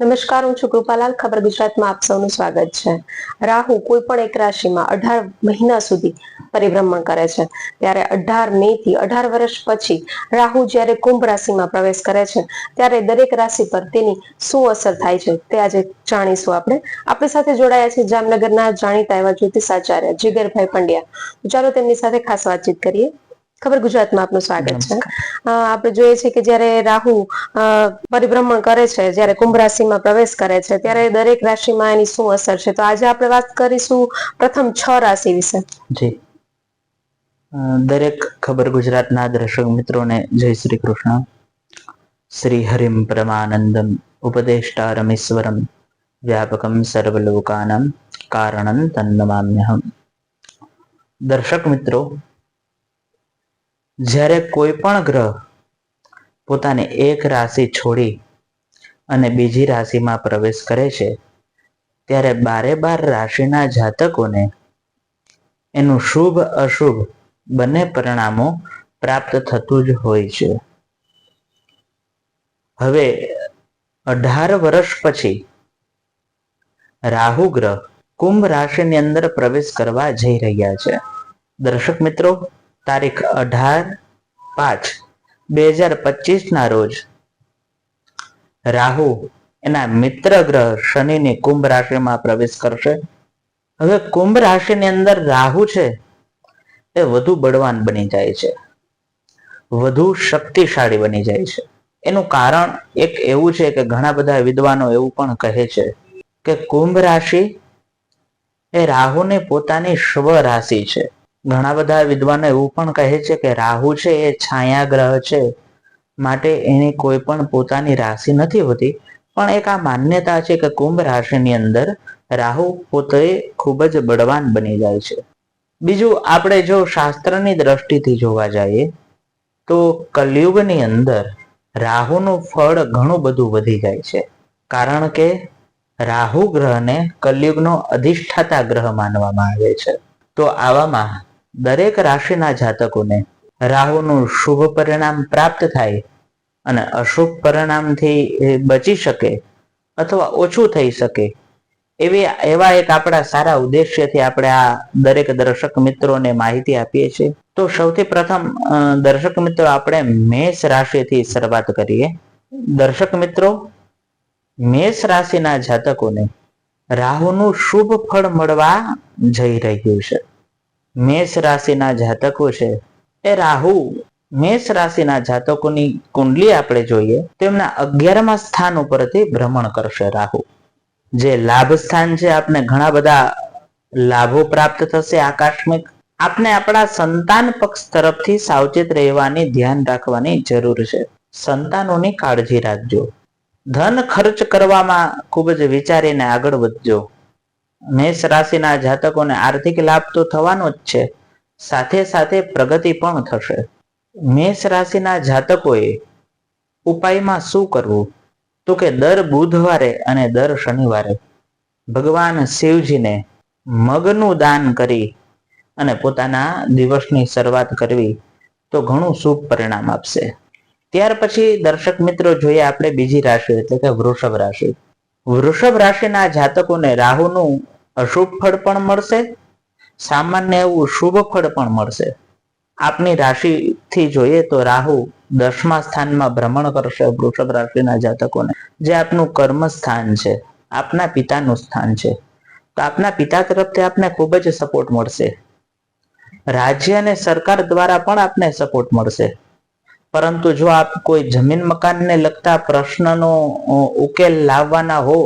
નમસ્કાર, હું છું કૃપાલાલ. ખબર ગુજરાતમાં આપ સૌનું સ્વાગત છે. રાહુ કોઈ પણ એક રાશિમાં અઢાર મહિના સુધી પરિભ્રમણ કરે છે. ત્યારે અઢાર મે થી અઢાર વર્ષ પછી રાહુ જ્યારે કુંભ રાશિમાં પ્રવેશ કરે છે, ત્યારે દરેક રાશિ પર તેની શું અસર થાય છે તે આજે જાણીશું આપણે. આપણી સાથે જોડાયા છે જામનગરના જાણીતા એવા જ્યોતિષાચાર્ય જીગરભાઈ પંડ્યા. ચાલો તેમની સાથે ખાસ વાતચીત કરીએ. ખબર ગુજરાતમાં આપનું સ્વાગત છે. આપણે જોઈએ છે કે જ્યારે રાહુ પરિભ્રમણ કરે છે જ્યારે કુંભ રાશિમાં પ્રવેશ કરે છે ત્યારે દરેક રાશિમાં એની શું અસર છે? તો આજે આપણે વાત કરીશું પ્રથમ છ રાશિ વિશે. જી. દરેક ખબર ગુજરાતના દર્શક મિત્રોને જય શ્રી કૃષ્ણ. શ્રી હરિમ પરમાનંદમ ઉપદેષ્ટારમીશ્વરમ વ્યાપકમ સર્વલોકાનમ કારણં તન્નમામ્યહમ દર્શક મિત્રો જ્યારે કોઈ પણ ગ્રહ પોતાની એક રાશિ છોડી અને બીજી રાશિમાં પ્રવેશ કરે છે, ત્યારે બારે બાર રાશિના જાતકોને એનું શુભ અશુભ બંને પરિણામો પ્રાપ્ત થતું જ હોય છે. હવે અઢાર વર્ષ પછી રાહુ ગ્રહ કુંભ રાશિની અંદર પ્રવેશ કરવા જઈ રહ્યા છે. દર્શક મિત્રો તારીખ અઢાર પાંચ બે હજાર પચીસ ના રોજ રાહુ એના મિત્ર ગ્રહ શનિની કુંભ રાશિમાં પ્રવેશ કરશે. હવે કુંભ રાશિની અંદર રાહુ છે એ વધુ બળવાન બની જાય છે. વધુ શક્તિશાળી બની જાય છે. એનું કારણ એક એવું છે કે ઘણા બધા વિદ્વાનો એવું પણ કહે છે કે કુંભ રાશિ એ રાહુની પોતાની સ્વ રાશિ છે. ઘણા બધા વિદ્વાનો એવું પણ કહે છે કે રાહુ છે, એ છાયા ગ્રહ છે. માટે એની કોઈ પણ પોતાની રાશિ નથી હોતી. પણ એક આ માન્યતા છે કે કુંભ રાશિની અંદર રાહુ પોતે ખૂબ જ બળવાન બની જાય છે. બીજું, આપણે જો શાસ્ત્રની દ્રષ્ટિથી જોવા જઈએ, તો કલયુગની અંદર રાહુનું ફળ ઘણું બધું વધી જાય છે. કારણ કે રાહુ ગ્રહને કલયુગનો અધિષ્ઠાતા ગ્રહ માનવામાં આવે છે. તો આવામાં દરેક રાશિના જાતકોને રાહુનું શુભ પરિણામ પ્રાપ્ત થાય અને અશુભ પરિણામથી બચી શકે અથવા ઓછું થઈ શકે. એવી એવા એક આપણા સારા ઉદ્દેશ્યથી આપણે આ દરેક દર્શક મિત્રોને માહિતી આપીએ છીએ. તો સૌથી પ્રથમ દર્શક મિત્રો, આપણે મેષ રાશિથી શરૂઆત કરીએ. દર્શક મિત્રો, મેષ રાશિના જાતકોને રાહુનું શુભ ફળ મળવા જઈ રહ્યું છે. મેષ રાશિના જાતકો છે. એ રાહુ મેષ રાશિના જાતકોની કુંડલી આપણે જોઈએ તો એમના અગિયારમા સ્થાન ઉપરથી ભ્રમણ કરશે રાહુ. જે લાભ સ્થાન છે, આપને ઘણા બધા લાભો પ્રાપ્ત થશે આકસ્મિક આપને આપણા સંતાન પક્ષ તરફથી સાવચેત રહેવાની, ધ્યાન રાખવાની જરૂર છે. સંતાનોની કાળજી રાખજો. ધન ખર્ચ કરવામાં ખૂબ જ વિચારીને આગળ વધજો. મેષ રાશિના જાતકોને આર્થિક લાભ તો થવાનો જ છે. સાથે સાથે પ્રગતિ પણ થશે. મેષ રાશિના જાતકોએ ઉપાયમાં શું કરવું? તો કે દર બુધવારે અને દર શનિવારે ભગવાન શિવજીને મગનું દાન કરી અને પોતાના દિવસની શરૂઆત કરવી તો ઘણું શુભ પરિણામ આપશે. ત્યાર પછી દર્શક મિત્રો, જોઈએ આપણે બીજી રાશિ એટલે કે વૃષભ રાશિ. વૃષભ રાશિના જાતકોને રાહુનું અશુભ ફળ પણ મળશે, સામાન્ય એવું શુભ ફળ પણ મળશે. આપની રાશિથી જોઈએ તો રાહુ દસમા સ્થાનમાં ભ્રમણ કરશે વૃષભ રાશિના જાતકોને. જે આપનું કર્મ સ્થાન છે, આપના પિતાનું સ્થાન છે. તો આપના પિતા તરફથી આપને ખૂબ જ સપોર્ટ મળશે. રાજ્ય અને સરકાર દ્વારા પણ આપને સપોર્ટ મળશે. પરંતુ જો આપ કોઈ જમીન મકાનને લગતા પ્રશ્નનો ઉકેલ લાવવાના હો,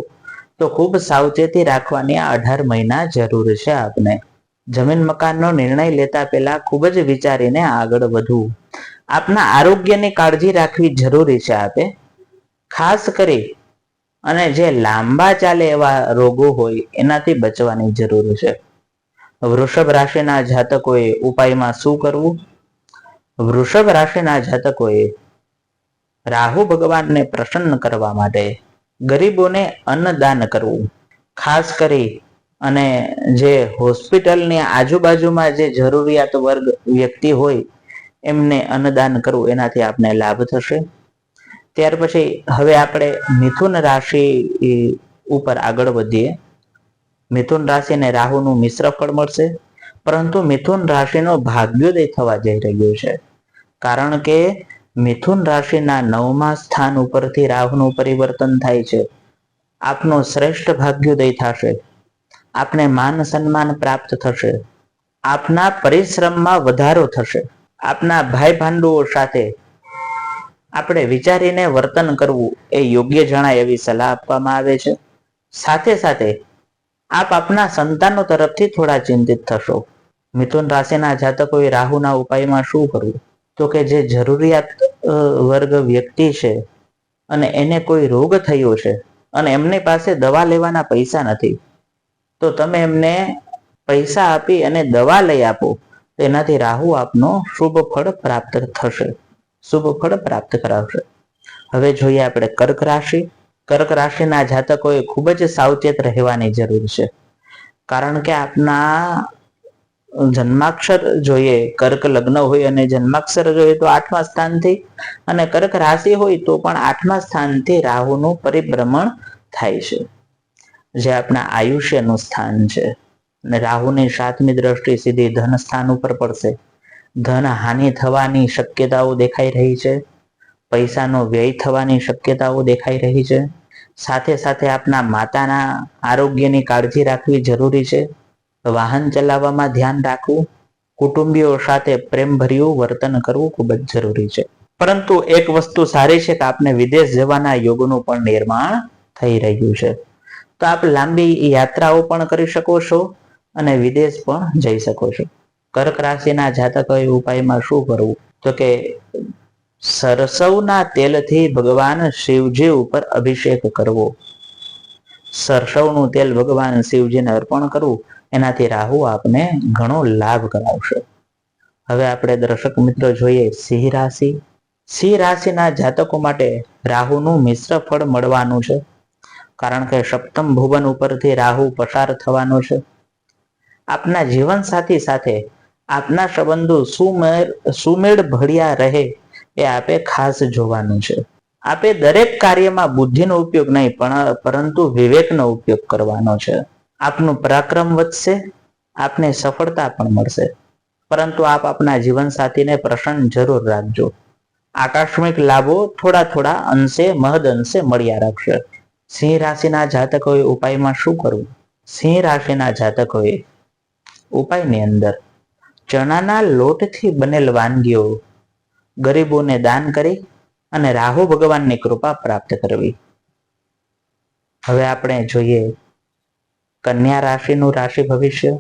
તો ખૂબ સાવચેતી રાખવાની આ અઢાર મહિના જરૂર છે આપને. જમીન મકાનનો નિર્ણય લેતા પહેલા ખૂબ જ વિચારીને આગળ વધવું. આપના આરોગ્યની કાળજી રાખવી જરૂરી છે આપે. ખાસ કરી, અને જે લાંબા ચાલે એવા રોગો હોય, એનાથી બચવાની જરૂર છે. વૃષભ રાશિના જાતકોએ ઉપાયમાં શું કરવું? વૃષભ રાશિના જાતકોએ રાહુ ભગવાનને પ્રસન્ન કરવા માટે ગરીબોને અન્નદાન કરવું. ખાસ કરી અને જે હોસ્પિટલની આજુબાજુમાં જે જરૂરિયાત વર્ગ વ્યક્તિ હોય, એમને અન્નદાન કરવું, એનાથી આપને લાભ થશે. ત્યાર પછી હવે આપણે મિથુન રાશિ ઉપર આગળ વધીએ. મિથુન રાશિને રાહુનું મિશ્ર ફળ મળશે. પરંતુ મિથુન રાશિનો ભાગ્યોદય થવા જઈ રહ્યો છે. કારણ કે મિથુન રાશિના નવમા સ્થાન ઉપરથી રાહુનું પરિવર્તન થાય છે. આપનો શ્રેષ્ઠ ભાગ્યોદય થશે. આપને માન સન્માન પ્રાપ્ત થશે. આપના પરિશ્રમમાં વધારો થશે. આપના ભાઈ ભાંડુઓ સાથે આપણે વિચારીને વર્તન કરવું એ યોગ્ય જણાય એવી સલાહ આપવામાં આવે છે. સાથે સાથે આપ આપના સંતાનો તરફથી થોડા ચિંતિત થશો. મિથુન રાશિના જાતકોએ રાહુના ઉપાયમાં શું કરવું? તો કે જે જરૂરિયાત વર્ગ વ્યક્તિ છે અને એને કોઈ રોગ થયો છે અને એમની પાસે દવા લેવાના પૈસા નથી, તો તમે એમને પૈસા આપી અને દવા લઈ આપો. તેનાથી રાહુ આપનો શુભ ફળ પ્રાપ્ત થશે, શુભ ફળ પ્રાપ્ત કરાવશે. હવે જોઈએ આપણે કર્ક રાશિ. કર્ક રાશિના જાતકોએ ખૂબ જ સાવચેત રહેવાની જરૂર છે. કારણ કે આપના જન્માક્ષર જોઈએ, કર્ક લગ્ન હોય અને જન્માક્ષર જોઈએ તો આઠમા સ્થાનથી અને કર્ક રાશિ હોય તો પણ આઠમા સ્થાનથી રાહુનું પરિભ્રમણ થાય છે. જે આપણા આયુષ્યનું સ્થાન છે. અને રાહુની સાતમી દ્રષ્ટિ સીધી ધન સ્થાન ઉપર પડશે. ધન હાનિ થવાની શક્યતાઓ દેખાઈ રહી છે. પૈસાનો વ્યય થવાની શક્યતાઓ દેખાઈ રહી છે. સાથે સાથે આપના માતાના આરોગ્યની કાળજી રાખવી જરૂરી છે. વાહન ચલાવવામાં ધ્યાન રાખવું, કુટુંબીઓ સાથે પ્રેમભર્યું વર્તન કરવું ખૂબ જ જરૂરી છે. પરંતુ એક વસ્તુ સારી છે કે આપને વિદેશ જવાના યોગનું પણ નિર્માણ થઈ રહ્યું છે. તો આપ લાંબી યાત્રાઓ પણ કરી શકો છો અને વિદેશ પણ જઈ શકો છો. કર્ક રાશિના જાતકોએ ઉપાયમાં શું કરવું? તો કે સરસવના તેલથી ભગવાન શિવજી ઉપર અભિષેક કરવો. સરસવનું તેલ ભગવાન શિવજીને અર્પણ કરવું. એનાથી રાહુ આપને ઘણો લાભ કરાવશે. હવે આપણે દર્શક મિત્રો જોઈએ સિંહ રાશિ. સિંહ રાશિના જાતકો માટે રાહુનું મિશ્ર ફળ મળવાનું છે. કારણ કે સપ્તમ ભુવન ઉપરથી રાહુ પસાર થવાનો છે. આપના જીવનસાથી સાથે આપના સંબંધો સુમેળ સુમેળ ભળ્યા રહે એ આપે ખાસ જોવાનું છે. આપે દરેક કાર્યમાં બુદ્ધિનો ઉપયોગ નહીં, પણ, પરંતુ વિવેકનો ઉપયોગ કરવાનો છે. આપનું પરાક્રમ વધશે, આપને સફળતા પણ મળશે. પરંતુ આપ આપના જીવનસાથીને પ્રસન્ન જરૂર રાખજો. આકસ્મિક લાભો થોડા થોડા અંશે, મહદ અંશે મળ્યા રાખશે. સિંહ રાશિના જાતકોએ ઉપાયમાં શું કરવું? સિંહ રાશિના જાતકોએ ઉપાયની અંદર ચણાના લોટથી બનેલ વાનગીઓ, ગરીબોને દાન કરી અને રાહુ ભગવાનની કૃપા પ્રાપ્ત કરવી. હવે આપણે જોઈએ કન્યા રાશિનું રાશિ ભવિષ્ય?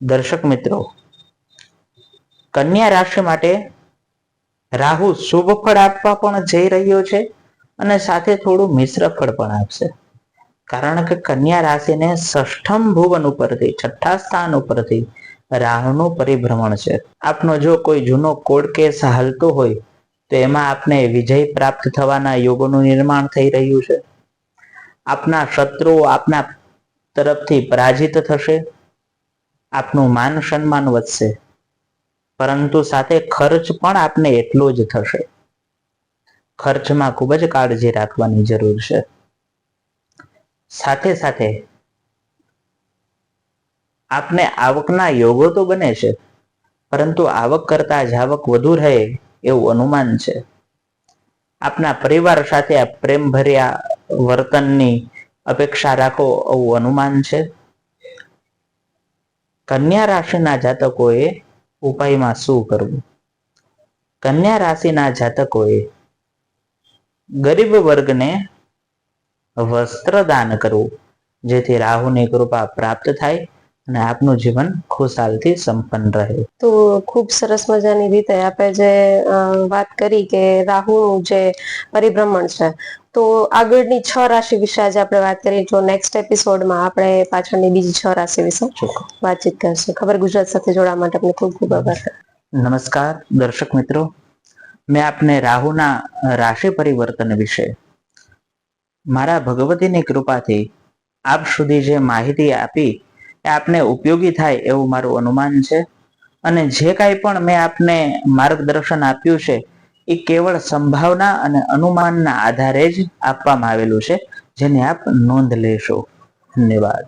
દર્શક મિત્રો, કન્યા રાશિ માટે રાહુ શુભ ફળ આપવા પણ જઈ રહ્યો છે અને સાથે થોડું મિશ્ર ફળ પણ આપશે. કારણ કે કન્યા રાશિને ષષ્ઠમ ભુવન ઉપરથી, છઠ્ઠા સ્થાન ઉપરથી રાહુનું પરિભ્રમણ છે. આપનો જો કોઈ જૂનો કોડ કેસ હાલતો હોય, તો એમાં આપને વિજય પ્રાપ્ત થવાના યોગોનું નિર્માણ થઈ રહ્યું છે. આપના શત્રુઓ આપના તરફથી પરાજિત થશે, આપનું માન સન્માન વધશે, પરંતુ સાથે ખર્ચ પણ આપને એટલો જ થશે. ખર્ચમાં ખૂબ જ કાળજી રાખવાની જરૂર છે. સાથે સાથે આપને આવકના યોગો તો બને છે, પરંતુ આવક કરતા જાવક વધુ રહે એવું અનુમાન છે. આપના પરિવાર સાથે આ પ્રેમ ભર્યા વર્તનની અપેક્ષા રાખો આવું અનુમાન છે? કન્યા રાશિના જાતકોએ ઉપાયમાં શું કરવું? કન્યા રાશિના જાતકોએ ગરીબ વર્ગને વસ્ત્ર દાન કરવું, જેથી રાહુની કૃપા પ્રાપ્ત થાય અને આપનું જીવન ખુશાલથી સંપન્ન રહે. તો ખૂબ સરસ મજાની રીતે આપણે જે વાત કરી કે રાહુનું જે પરિભ્રમણ છે તો આગળની છ રાશિ વિશે આજે આપણે વાત કરીએ. જો નેક્સ્ટ એપિસોડમાં આપણે પાછળની બીજી છ રાશિ વિશે વાતચીત કરશું. ખબર ગુજરાત સાથે જોડાવા માટે આપણે ખૂબ ખૂબ આભાર. નમસ્કાર દર્શક મિત્રો. મેં આપને રાહુના રાશિ પરિવર્તન વિશે મારા ભગવતીની કૃપાથી આપ સુધી જે માહિતી આપી એ આપને ઉપયોગી થાય એવું મારું અનુમાન છે. અને જે કાંઈ પણ મેં આપને માર્ગદર્શન આપ્યું છે એ કેવળ સંભાવના અને અનુમાનના આધારે જ આપવામાં આવેલું છે, જેને આપ નોંધ લેશો. ધન્યવાદ.